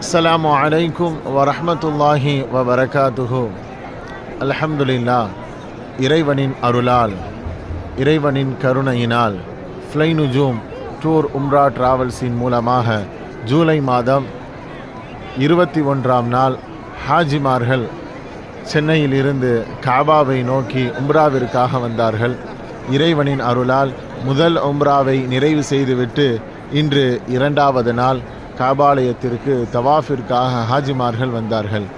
அஸ்லாம் அலைக்கும் வரமத்துல்லாஹி வபரகாத்துஹு அல்ஹம்துலில்லா இறைவனின் அருளால் இறைவனின் கருணையினால் ஃப்ளைனுஜூம் டூர் உம்ரா டிராவல்ஸின் மூலமாக ஜூலை மாதம் இருபத்தி ஒன்றாம் நாள் ஹாஜிமார்கள் சென்னையில் இருந்து காபாவை நோக்கி உம்ராவிற்காக வந்தார்கள். இறைவனின் அருளால் முதல் உம்ராவை நிறைவு செய்துவிட்டு இன்று இரண்டாவது நாள் காபாலயத்திற்கு தவாஃபிற்காக ஹாஜிமார்கள் வந்தார்கள்.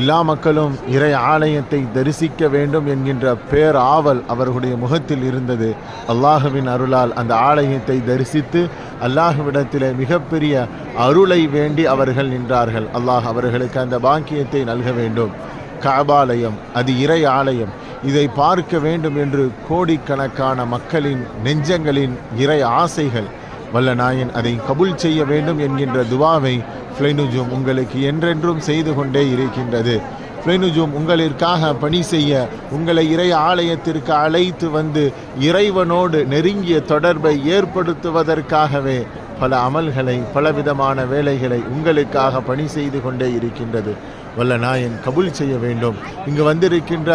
எல்லா மக்களும் இறை ஆலயத்தை தரிசிக்க வேண்டும் என்கின்ற பேர் ஆவல் அவர்களுடைய முகத்தில் இருந்தது. அல்லாஹுவின் அருளால் அந்த ஆலயத்தை தரிசித்து அல்லாஹுவிடத்தில் மிகப்பெரிய அருளை வேண்டி அவர்கள் நின்றார்கள். அல்லாஹ் அவர்களுக்கு அந்த பாக்கியத்தை நல்க வேண்டும். காபாலயம் அது இறை ஆலயம். இதை பார்க்க வேண்டும் என்று கோடிக்கணக்கான மக்களின் நெஞ்சங்களின் இறை ஆசைகள் வல்ல நாயன் அதை கபுல் செய்ய வேண்டும் என்கின்ற துவாவை ஃப்ளைனுஜூம் உங்களுக்கு என்றென்றும் செய்து கொண்டே இருக்கின்றது. ஃப்ளைனுஜூம் உங்களிற்காக பணி செய்ய உங்களை இறை ஆலயத்திற்கு அழைத்து வந்து இறைவனோடு நெருங்கிய தொடர்பை ஏற்படுத்துவதற்காகவே பல அமல்களை பலவிதமான வேலைகளை உங்களுக்காக பணி செய்து கொண்டே இருக்கின்றது. வல்ல நாயன் கபுல் செய்ய வேண்டும். இங்கு வந்திருக்கின்ற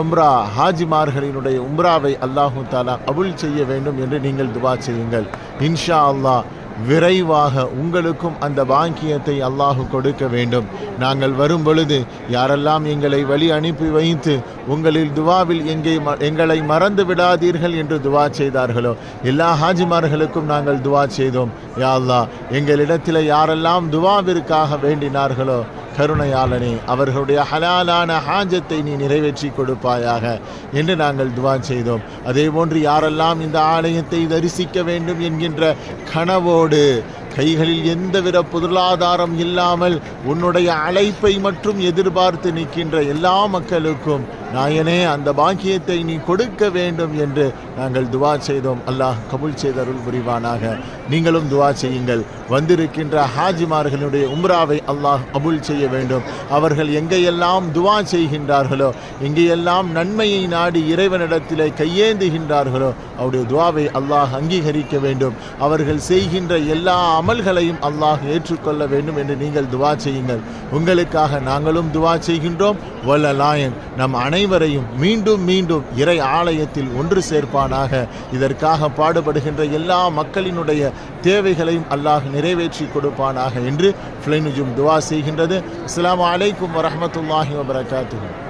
உம்ரா ஹாஜிமார்களினுடைய உம்ராவை அல்லாஹு தாலா கபுல் செய்ய வேண்டும் என்று நீங்கள் துவா செய்யுங்கள். இன்ஷா அல்லாஹ் விரைவாக உங்களுக்கும் அந்த பாக்கியத்தை அல்லாஹு கொடுக்க வேண்டும். நாங்கள் வரும் பொழுது யாரெல்லாம் எங்களை வழி அனுப்பி வைத்து உங்களில் துவாவில் எங்கே ம- எங்களை மறந்து விடாதீர்கள் என்று துவா செய்தார்களோ எல்லா ஹாஜிமார்களுக்கும் நாங்கள் துவா செய்தோம். யா அல்லா எங்களிடத்தில் யாரெல்லாம் துவாவிற்காக வேண்டினார்களோ கருணையாளனே அவர்களுடைய ஹலாலான ஹாஜத்தை நீ நிறைவேற்றி கொடுப்பாயாக என்று நாங்கள் துவா செய்தோம். அதே போன்று யாரெல்லாம் இந்த ஆலயத்தை தரிசிக்க வேண்டும் என்கின்ற கனவோடு கைகளில் எந்தவித பொருளாதாரம் இல்லாமல் உன்னுடைய அழைப்பை மட்டும் எதிர்பார்த்து நிற்கின்ற எல்லா மக்களுக்கும் நாயனே அந்த பாக்கியத்தை நீ கொடுக்க வேண்டும் என்று நாங்கள் துவா செய்தோம். அல்லாஹ் கபுல் செய்தருள் புரிவானாக. நீங்களும் துவா செய்யுங்கள். வந்திருக்கின்ற ஹாஜிமார்களுடைய உம்ராவை அல்லாஹ் கபுல் செய்ய வேண்டும். அவர்கள் எங்கேயெல்லாம் துவா செய்கின்றார்களோ எங்கேயெல்லாம் நன்மையை நாடி இறைவனிடத்திலே கையேந்துகின்றார்களோ அவருடைய துவாவை அல்லாஹ் அங்கீகரிக்க வேண்டும். அவர்கள் செய்கின்ற எல்லா அமல்களையும் அல்லாஹ் ஏற்றுக்கொள்ள வேண்டும் என்று நீங்கள் துவா செய்யுங்கள். உங்களுக்காக நாங்களும் துவா செய்கின்றோம். வல்ல லாயன் நம் அனைவரையும் மீண்டும் மீண்டும் இறை ஆலயத்தில் ஒன்று சேர்ப்பானாக. இதற்காக பாடுபடுகின்ற எல்லா மக்களினுடைய தேவைகளையும் அல்லாஹ் நிறைவேற்றி கொடுப்பானாக என்று ஃபிளைனுஜும் துவா செய்கின்றது. அஸ்லாம் அலைக்கும் வரமத்துல்லாஹி வபரகாத்து